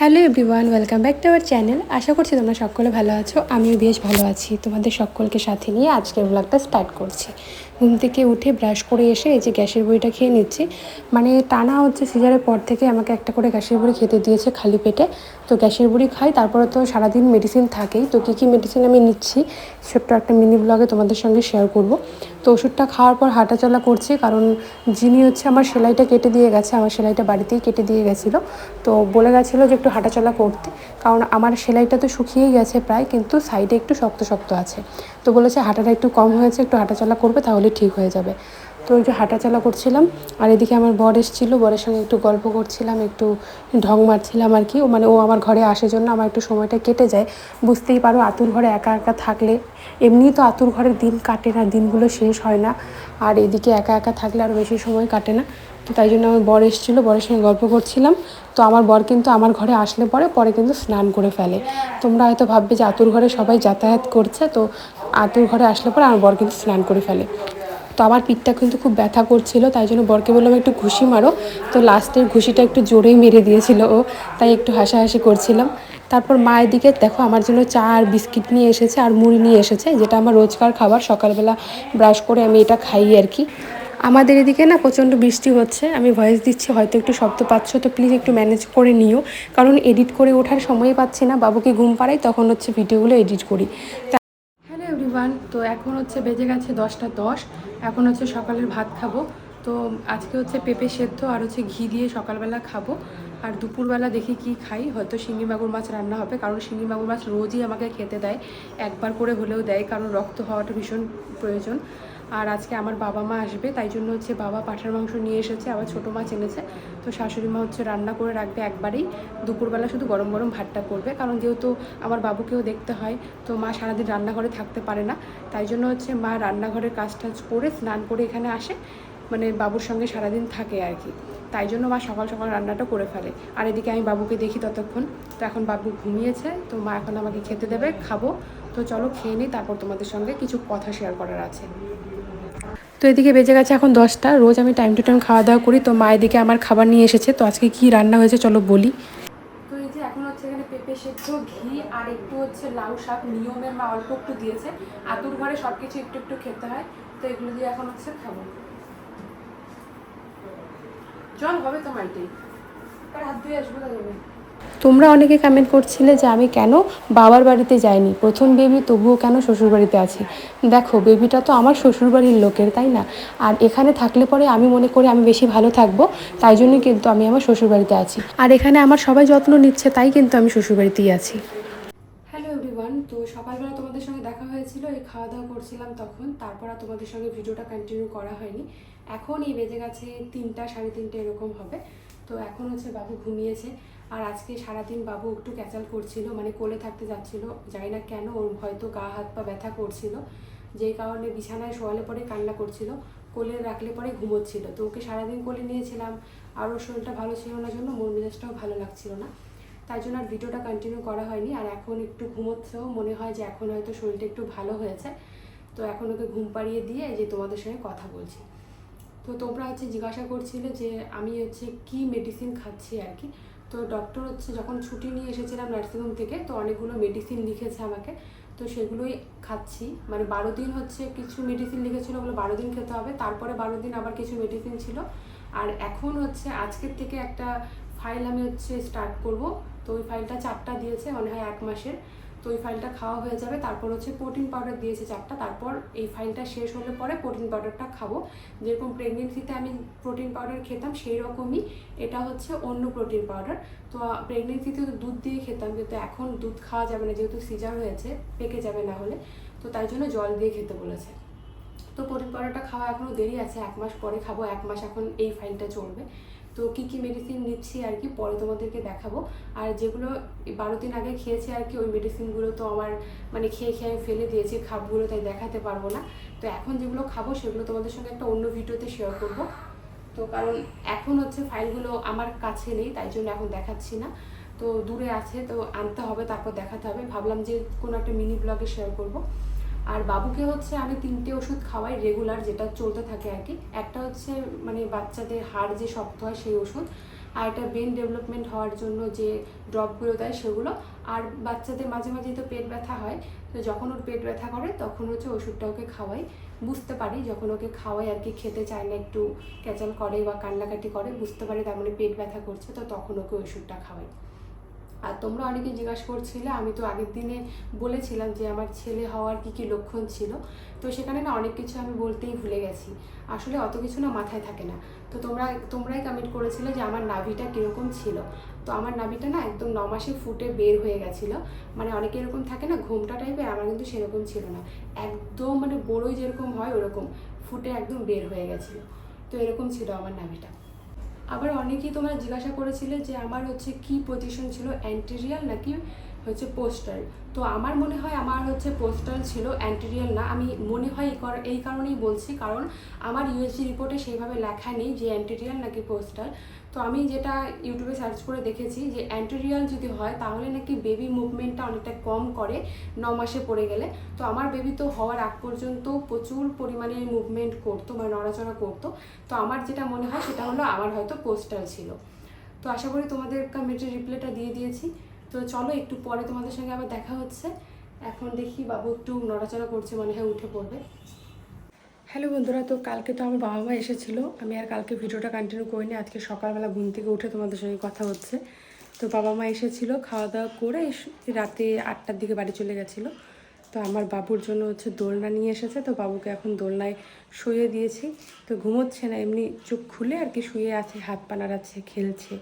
Hello everyone, welcome back to our channel. আশা করছি তোমরা সকলে ভালো আছো। আমিও বেশ ভালো আছি। তোমাদের সকলকে সাথে নিয়ে আজকের ব্লগটা স্টার্ট করছি। ঘুম থেকে উঠে ব্রাশ করে এসে এই যে গ্যাসের বড়িটা খেয়ে নিচ্ছি। মানে টানা হচ্ছে সিজারের পর থেকে আমাকে একটা করে গ্যাসের বড়ি খেতে দিয়েছে খালি পেটে। তো গ্যাসের বড়ি খাই, তারপরে তো সারাদিন মেডিসিন থাকেই। তো কী কী মেডিসিন আমি নিচ্ছি, ছোট্ট একটা মিনি ব্লগে তোমাদের সঙ্গে শেয়ার করব। তো ওষুধটা খাওয়ার পর হাঁটাচলা করছি, কারণ যিনি হচ্ছে আমার সেলাইটা কেটে দিয়ে গেছে, আমার সেলাইটা বাড়িতেই কেটে দিয়ে গেছিল। তো বলে গেছিল যে একটু হাঁটাচলা করতে, কারণ আমার সেলাইটা তো শুকিয়েই গেছে প্রায়, কিন্তু সাইডে একটু শক্ত শক্ত আছে। তো বলেছে হাঁটাটা একটু কম হয়েছে একটু হাঁটাচলা করবে তাহলে ঠিক হয়ে যাবে। তো একটু হাঁটাচলা করছিলাম, আর এদিকে আমার বর এসেছিল, বরের সঙ্গে একটু গল্প করছিলাম, একটু ঢং মারছিলাম আর কি। মানে ও আমার ঘরে আসার জন্য আমার একটু সময়টা কেটে যায়। বুঝতেই পারো আতুর ঘরে একা একা থাকলে, এমনিই তো আতুর ঘরের দিন কাটে না, দিনগুলো শেষ হয় না। আর এদিকে একা একা থাকলে আরও বেশি সময় কাটে না। তো তাই জন্য আমার বর এসেছিল, বরের সঙ্গে গল্প করছিলাম। তো আমার বর কিন্তু আমার ঘরে আসলে পরে পরে কিন্তু স্নান করে ফেলে। তোমরা হয়তো ভাববে যে আতুর ঘরে সবাই যাতায়াত করছে, তো আতুর ঘরে আসলে পরে আমার বর কিন্তু স্নান করে ফেলে। তো আমার পিঠটা কিন্তু খুব ব্যথা করছিল, তাই জন্য বরকে বললাম একটু ঘুষি মারো। তো লাস্টের ঘুষিটা একটু জোরেই মেরে দিয়েছিল ও, তাই একটু হাসাহাসি করছিলাম। তারপর মায়ের দিকে দেখো আমার জন্য চা আর বিস্কিট নিয়ে এসেছে আর মুড়ি নিয়ে এসেছে, যেটা আমার রোজকার খাবার, সকালবেলা ব্রাশ করে আমি এটা খাই আর কি। আমাদের এদিকে না প্রচণ্ড বৃষ্টি হচ্ছে, আমি ভয়েস দিচ্ছি, হয়তো একটু শব্দ পাচ্ছ, তো প্লিজ একটু ম্যানেজ করে নিও। কারণ এডিট করে ওঠার সময় পাচ্ছি না, বাবুকে ঘুম পাড়াই, তখন হচ্ছে ভিডিওগুলো এডিট করি। হ্যালো এভরিওয়ান, তো এখন হচ্ছে বেজে গেছে দশটা দশ এখন হচ্ছে সকালের ভাত খাব। তো আজকে হচ্ছে পেঁপে সেদ্ধ আর হচ্ছে ঘি দিয়ে সকালবেলা খাব। আর দুপুরবেলা দেখি কি খাই। হয়তো শিঙি মাগুর মাছ রান্না হবে, কারণ শিঙি মাগুর মাছ রোজই আমাকে খেতে দেয়। একবার করে হলেও দেয়, কারণ রক্ত হওয়াটা ভীষণ প্রয়োজন। আর আজকে আমার বাবা মা আসবে, তাই জন্য হচ্ছে বাবা পাঠার মাংস নিয়ে এসেছে, আবার ছোটো মাছ এনেছে। তো শাশুড়ি মা হচ্ছে রান্না করে রাখবে একবারেই। দুপুরবেলা শুধু গরম গরম ভাতটা করবে, কারণ যেহেতু আমার বাবুকেও দেখতে হয়, তো মা সারাদিন রান্নাঘরে থাকতে পারে না। তাই জন্য হচ্ছে মা রান্নাঘরের কাজ টাজ করে স্নান করে এখানে আসে মানে বাবুর সঙ্গে সারাদিন থাকে আর কি। তাই জন্য মা সকাল সকাল রান্নাটা করে ফেলে। আর এদিকে আমি বাবুকে দেখি ততক্ষণ। তো এখন বাবু ঘুমিয়েছে, তো মা এখন আমাকে খেতে দেবে, খাব। তো চলো খেয়ে নিই, তারপর তোমাদের সঙ্গে কিছু কথা শেয়ার করার আছে। তো এদিকে বেজে গেছে এখন দশটা, রোজ আমি টাইম টু টাইম খাওয়া দাওয়া করি। তো মা এদিকে আমার খাবার নিয়ে এসেছে, তো আজকে কি রান্না হয়েছে চলো বলি। তো এই যে এখন হচ্ছে এখানে পেঁপে সেদ্ধ, ঘি আর একটু হচ্ছে লাউ শাক নিয়মের মা অল্প একটু দিয়েছে। আতুর ঘরে সব কিছু একটু একটু খেতে হয়, তো এগুলো দিয়ে এখন হচ্ছে খাব। জল হবে তো মাইটে হাত ধুয়ে আসব তোমরা অনেকে কমেন্ট করছিলে যে আমি কেন বাবার বাড়িতে যাইনি? প্রথম বেবি তবুও কেন শ্বশুর বাড়িতে আছি? দেখো বেবিটা তো আমার শ্বশুর বাড়ির লোকের, তাই না? আর এখানে থাকলে পরে আমি মনে করি আমি বেশি ভালো থাকব, তাই জন্যই কিন্তু আমি আমার শ্বশুর বাড়িতে আছি। আর এখানে আমার সবাই যত্ন নিচ্ছে, তাই কিন্তু আমি শ্বশুর বাড়িতেই আছি। তো সকালবেলা তোমাদের সঙ্গে দেখা হয়েছিল, এই খাওয়া দাওয়া করছিলাম তখন, তারপর আর তোমাদের সঙ্গে ভিডিওটা কন্টিনিউ করা হয়নি। এখন এই বেজে গেছে তিনটা, সাড়ে তিনটে এরকম হবে। তো এখন হচ্ছে বাবু ঘুমিয়েছে, আর আজকে সারাদিন বাবু একটু ক্যাচাল করছিল মানে কোলে থাকতে যাচ্ছিল, জানি না কেন ওর হয়তো গা, হাত, পা ব্যথা করছিল। যেই কারণে বিছানায় শোয়ালে পরে কান্না করছিল, কোলে রাখলে পরে ঘুমোচ্ছিল। তো ওকে সারাদিন কোলে নিয়েছিলাম, আর ওর শরীরটা ভালো ছিল না, জন্য মন মেজাজটাও ভালো লাগছিল না। তাই জন্য আর ভিডিওটা কন্টিনিউ করা হয়নি। আর এখন একটু ঘুমোচ্ছেও মনে হয় যে এখন হয়তো শরীরটা একটু ভালো হয়েছে। তো এখন ওকে ঘুম পাড়িয়ে দিয়ে যে তোমাদের সঙ্গে কথা বলছি। তো তোমরা হচ্ছে জিজ্ঞাসা করছিলে যে আমি হচ্ছে কি মেডিসিন খাচ্ছি আর কি। তো ডক্টর হচ্ছে যখন ছুটি নিয়ে এসেছিলাম নার্সিংহোম থেকে, তো অনেকগুলো মেডিসিন লিখেছে আমাকে। তো সেগুলোই খাচ্ছি। মানে বারো দিন হচ্ছে কিছু মেডিসিন লিখেছিল বলে বারো দিন খেতে হবে। তারপরে বারো দিন আবার কিছু মেডিসিন ছিল। আর এখন হচ্ছে আজকের থেকে একটা ফাইল আমি হচ্ছে স্টার্ট করব। তো ওই ফাইলটা চারটা দিয়েছে, মনে হয় এক মাসের। তো ওই ফাইলটা খাওয়া হয়ে যাবে, তারপর হচ্ছে প্রোটিন পাউডার দিয়েছে চারটা তারপর এই ফাইলটা শেষ হলে পরে প্রোটিন পাউডারটা খাব। যেরকম প্রেগনেন্সিতে আমি প্রোটিন পাউডার খেতাম সেই রকমই এটা হচ্ছে অন্য প্রোটিন পাউডার তো প্রেগনেন্সিতে তো দুধ দিয়ে খেতাম, কিন্তু এখন দুধ খাওয়া যাবে না, যেহেতু সিজার হয়েছে, পেকে যাবে না হলে। তো তাই জন্য জল দিয়ে খেতে বলেছে। তো প্রোটিন পাউডারটা খাওয়া এখনও দেরি আছে, এক মাস পরে খাব, এক মাস এখন এই ফাইলটা চলবে। তো কী কী মেডিসিন নিচ্ছি আর কি পরে তোমাদেরকে দেখাবো। আর যেগুলো বারো দিন আগে খেয়েছি আর কি, ওই মেডিসিনগুলো তো আমার মানে খেয়ে খেয়ে আমি ফেলে দিয়েছি খাবগুলো তাই দেখাতে পারব না। তো এখন যেগুলো খাব সেগুলো তোমাদের সঙ্গে একটা অন্য ভিডিওতে শেয়ার করব। তো কারণ এখন হচ্ছে ফাইলগুলো আমার কাছে নেই, তাই জন্য এখন দেখাচ্ছি না। তো দূরে আছে, তো আনতে হবে, তারপর দেখাতে হবে। ভাবলাম যে কোনো একটা মিনি ব্লগে শেয়ার করব। আর বাবুকে হচ্ছে আমি তিনটে ওষুধ খাওয়াই রেগুলার যেটা চলতে থাকে আর কি। একটা হচ্ছে মানে বাচ্চাদের হাড় যে শক্ত হয় সেই ওষুধ, আর একটা ব্রেন ডেভেলপমেন্ট হওয়ার জন্য যে ড্রপগুলো দেয় সেগুলো। আর বাচ্চাদের মাঝে মাঝেই তো পেট ব্যথা হয়, তো যখন ওর পেট ব্যথা করে তখন হচ্ছে ওষুধটা ওকে খাওয়াই। বুঝতে পারি যখন ওকে খাওয়াই আর কি, খেতে চায় না একটু ক্যাচাল করে বা কান্নাকাটি করে, বুঝতে পারি তার মানে পেট ব্যথা করছে, তো তখন ওকে ওষুধটা খাওয়াই। আর তোমরা অনেকে জিজ্ঞাসা করছিলে, আমি তো আগের দিনে বলেছিলাম যে আমার ছেলে হওয়ার কি কি লক্ষণ ছিল। তো সেখানে না অনেক কিছু আমি বলতেই ভুলে গেছি। আসলে অত কিছু না মাথায় থাকে না। তো তোমরা, তোমরাই কমেন্ট করেছিলে যে আমার নাভিটা কীরকম ছিল। তো আমার নাভিটা না একদম ন মাসে ফুটে বের হয়ে গেছিল। মানে অনেকে এরকম থাকে না, ঘোমটা টাইপের আমার কিন্তু সেরকম ছিল না। একদম মানে বড়ই যেরকম হয়, ওরকম ফুটে একদম বের হয়ে গেছিল। তো এরকম ছিল আমার নাভিটা। আবার অনেকেই তোমরা জিজ্ঞাসা করেছিলে যে আমার হচ্ছে কি পজিশন ছিল অ্যান্টেরিয়াল নাকি হচ্ছে পোস্টাল তো আমার মনে হয় আমার হচ্ছে পোস্টাল ছিল অ্যান্টেরিয়াল না। আমি মনে হয় এই কর- এই কারণেই বলছি। কারণ আমার ইউএসজি রিপোর্টে সেইভাবে লেখা নেই যে অ্যান্টেরিয়াল নাকি পোস্টাল তো আমি যেটা ইউটিউবে সার্চ করে দেখেছি যে অ্যান্টেরিয়াল যদি হয় তাহলে নাকি বেবি মুভমেন্টটা অনেকটা কম করে ন মাসে পড়ে গেলে। তো আমার বেবি তো হওয়ার আগ পর্যন্ত প্রচুর পরিমাণে মুভমেন্ট করতো মানে নড়াচড়া করতো। তো আমার যেটা মনে হয় সেটা হলো আমার হয়তো পোস্টাল ছিল। তো আশা করি তোমাদের কমেন্টের রিপ্লাইটা দিয়ে দিয়েছি। তো চলো একটু পরে তোমাদের সঙ্গে আবার দেখা হচ্ছে। এখন দেখি বাবু একটু নড়াচড়া করছে, মনে হয় উঠে পড়বে। হ্যালো বন্ধুরা, তো কালকে তো আমার বাবা মা এসেছিল। আমি আর কালকে ভিডিওটা কন্টিনিউ করিনি, আজকে সকালবেলা ঘুম থেকে উঠে তোমাদের সঙ্গে কথা হচ্ছে। তো বাবা মা এসেছিল খাওয়া দাওয়া করে রাতে আটটার দিকে বাড়ি চলে গেছিল। তো আমার বাবুর জন্য হচ্ছে দোলনা নিয়ে এসেছে, তো বাবুকে এখন দোলনায় শুয়ে দিয়েছি। তো ঘুমোচ্ছে না, এমনি চোখ খুলে আর কি শুয়ে আছে, হাত পা নাড়াচ্ছে, খেলছে।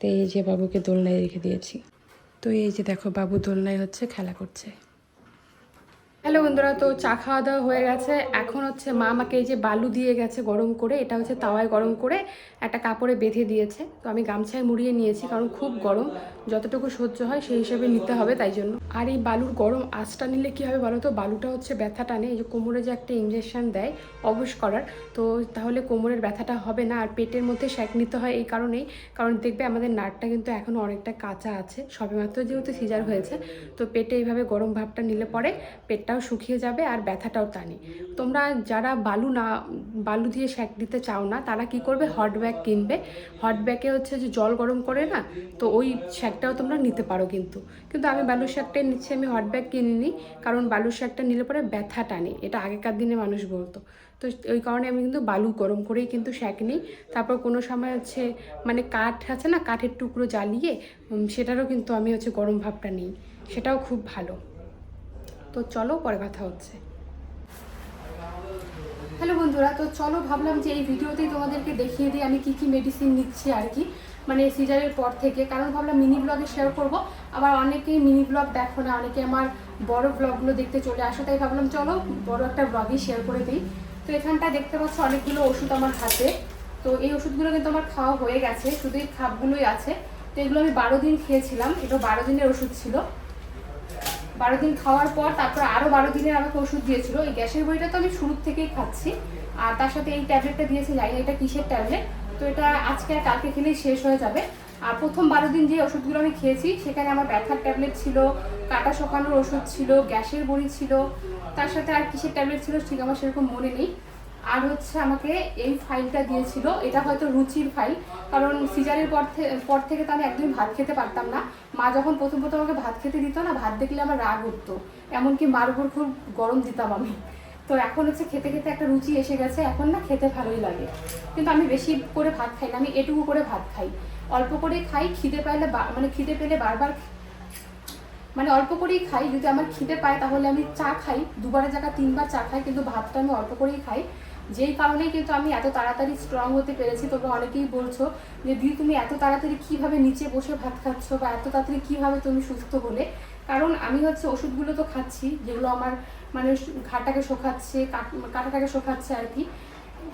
তো এই যে বাবুকে দোলনায় রেখে দিয়েছি। তো এই যে দেখো, বাবু দোলনায় হচ্ছে, খেলা করছে। হ্যালো বন্ধুরা, তো চা খাওয়া দাওয়া হয়ে গেছে। এখন হচ্ছে মা আমাকে এই যে বালু দিয়ে গেছে গরম করে, এটা হচ্ছে তাওয়ায় গরম করে একটা কাপড়ে বেঁধে দিয়েছে। তো আমি গামছায় মুড়িয়ে নিয়েছি কারণ খুব গরম, যতটুকু সহ্য হয় সেই হিসেবে নিতে হবে তাই জন্য। আর এই বালুর গরম আঁচটা নিলে কী হবে বলো তো বালুটা হচ্ছে ব্যথা টানে, এই যে কোমরে যে একটা ইঞ্জেকশান দেয়, অবশ করার, তো তাহলে কোমরের ব্যথাটা হবে না। আর পেটের মধ্যে শ্যাক নিতে হয় এই কারণেই, কারণ দেখবে আমাদের নাটটা কিন্তু এখনও অনেকটা কাঁচা আছে, সবেমাত্র যেহেতু সিজার হয়েছে, তো পেটে এইভাবে গরম ভাবটা নিলে পরে পেটটাও শুকিয়ে যাবে আর ব্যথাটাও টানে তোমরা যারা বালু না, বালু দিয়ে শ্যাক দিতে চাও না, তারা কি করবে? হট ব্যাগ কিনবে। হট ব্যাগে হচ্ছে যে জল গরম করে না, তো ওই শ্যাকটাও তোমরা নিতে পারো কিন্তু। কিন্তু আমি বালুর শ্যাকটাই নিচ্ছি, আমি হট ব্যাগ কিনিনি, কারণ বালুর শ্যাকটা নিলে পরে ব্যথা টানে এটা আগেকার দিনে মানুষ বলতো। তো ওই কারণে আমি কিন্তু বালু গরম করেই কিন্তু শ্যাক নিই। তারপর কোনো সময় হচ্ছে মানে কাঠ আছে না, কাঠের টুকরো জ্বালিয়ে সেটারও কিন্তু আমি হচ্ছে গরম ভাবটা নিই। সেটাও খুব ভালো। তো চলো, পরে কথা হচ্ছে। হ্যালো বন্ধুরা, তো চলো ভাবলাম যে এই ভিডিওতেই তোমাদেরকে দেখিয়ে দিই আমি কি কি মেডিসিন নিচ্ছি আর কি। মানে সিজারের পর থেকে, কারণ ভাবলাম মিনি ব্লগে শেয়ার করব। আবার অনেকেই মিনি ব্লগ দেখো না, অনেকে আমার বড় ব্লগগুলো দেখতে চলে আসো, তাই ভাবলাম চলো বড় একটা ব্লগই শেয়ার করে দিই। তো এখানটা দেখতে পাচ্ছ অনেকগুলো ওষুধ আমার হাতে। তো এই ওষুধগুলো কিন্তু আমার খাওয়া হয়ে গেছে, শুধু এই খাপগুলোই আছে। তো এগুলো আমি বারো দিন খেয়েছিলাম এটা বারো দিনের ওষুধ ছিল। বারো দিন খাওয়ার পর তারপর আরও বারো দিনের আমাকে ওষুধ দিয়েছিল। এই গ্যাসের বইটা তো আমি শুরুর থেকেই খাচ্ছি। আর তার সাথে এই ট্যাবলেটটা দিয়েছে, জানি এটা কিসের ট্যাবলেট। তো এটা আজকে আর কালকে খেলেই শেষ হয়ে যাবে। আর প্রথম বারো দিন যে ওষুধগুলো আমি খেয়েছি, সেখানে আমার ব্যথার ট্যাবলেট ছিল, কাটা শোকানোর ওষুধ ছিল, গ্যাসের বড়ি ছিল। তার সাথে আর কিসের ট্যাবলেট ছিল ঠিক আমার সেরকম মনে নেই। আর হচ্ছে আমাকে এই ফাইলটা দিয়েছিল। এটা হয়তো রুচির ফাইল কারণ সিজারের পর পর থেকে তো আমি একদমই ভাত খেতে পারতাম না। মা যখন প্রথম প্রথম আমাকে ভাত খেতে দিত না, ভাত দেখলে আমার রাগ উঠতো। এমনকি মার খুব গরম দিতাম আমি। তো এখন হচ্ছে খেতে খেতে একটা রুচি এসে গেছে। এখন না খেতে ভালোই লাগে। কিন্তু আমি বেশি করে ভাত খাই না, আমি এটুকু করে ভাত খাই। অল্প করে খাই, খিদে পাইলে মানে খিদে পেলে বারবার মানে অল্প করেই খাই। যদি আমার খিদে পায় তাহলে আমি চা খাই। দুবারের জায়গা তিনবার চা খাই, কিন্তু ভাতটা আমি অল্প করেই খাই। যেই কারণেই কিন্তু আমি এত তাড়াতাড়ি স্ট্রং হতে পেরেছি, তোমরা অনেকেই বলছো যে, দিদি, তুমি এত তাড়াতাড়ি কীভাবে নিচে বসে ভাত খাচ্ছ বা এত তাড়াতাড়ি কীভাবে তুমি সুস্থ হলে? কারণ আমি হচ্ছে ওষুধগুলো তো খাচ্ছি, যেগুলো আমার মানে ঘাটাকে শোকাচ্ছে, কাট- কাঁটাটাকে শোকাচ্ছে আর কি।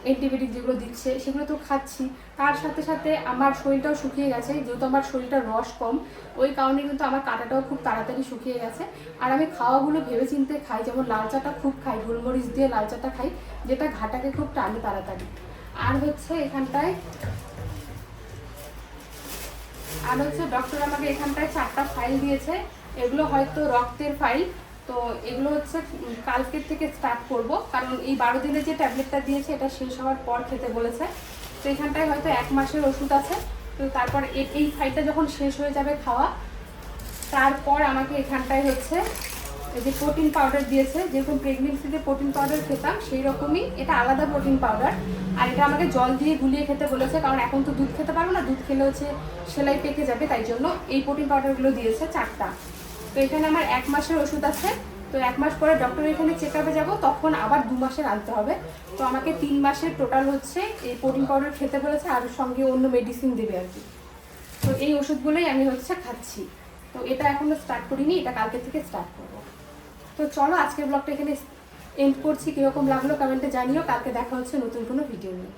অ্যান্টিবায়োটিক যেগুলো দিচ্ছে, সেগুলো তো খাচ্ছি। তার সাথে সাথে আমার শরীরটাও শুকিয়ে গেছে, যেহেতু আমার শরীরটার রস কম, ওই কারণে কিন্তু আমার কাঁটাটাও খুব তাড়াতাড়ি শুকিয়ে গেছে। আর আমি খাওয়াগুলো ভেবে চিনতে খাই, যেমন লাল চাটা খুব খাই, গোলমরিচ দিয়ে লাল চাটা খাই, যেটা ঘাটাকে খুব টানে তাড়াতাড়ি। আর হচ্ছে এখানটায়, আর হচ্ছে ডক্টর আমাকে এখানটায় চারটা ফাইল দিয়েছে, এগুলো হয়তো রক্তের ফাইল তো এগুলো হচ্ছে কালকের থেকে স্টার্ট করব। কারণ এই বারো দিনের যে ট্যাবলেটটা দিয়েছে, এটা শেষ হওয়ার পর খেতে বলেছে। তো এখানটায় হয়তো এক মাসের ওষুধ আছে। তো তারপর এই ফাইলটা যখন শেষ হয়ে যাবে খাওয়া, তারপর আমাকে এখানটায় হচ্ছে, এই যে প্রোটিন পাউডার দিয়েছে যেরকম প্রেগনেন্সিতে প্রোটিন পাউডার খেতাম সেই রকমই এটা আলাদা প্রোটিন পাউডার আর এটা আমাকে জল দিয়ে গুলিয়ে খেতে বলেছে, কারণ এখন তো দুধ খেতে পারব না, দুধ খেলে হচ্ছে সেলাই পেকে যাবে, তাই জন্য এই প্রোটিন পাউডারগুলো দিয়েছে চারটা। তো এখানে আমার এক মাসের ওষুধ আছে। তো এক মাস পরে ডক্টর এখানে চেক আপে যাব, তখন আবার দু মাসের আনতে হবে। তো আমাকে তিন মাসের টোটাল হচ্ছে এই প্রোটিন পাউডার খেতে বলেছে, আর সঙ্গে অন্য মেডিসিন দেবে আর কি। তো এই ওষুধগুলোই আমি হচ্ছে খাচ্ছি। তো এটা এখনও স্টার্ট করিনি, এটা কালকে থেকে স্টার্ট করব। তো চলো আজকের ব্লগটা এখানে এন্ড করছি। কীরকম লাগল কমেন্টে জানিও। কালকে দেখা হচ্ছে নতুন কোনো ভিডিও নিয়ে।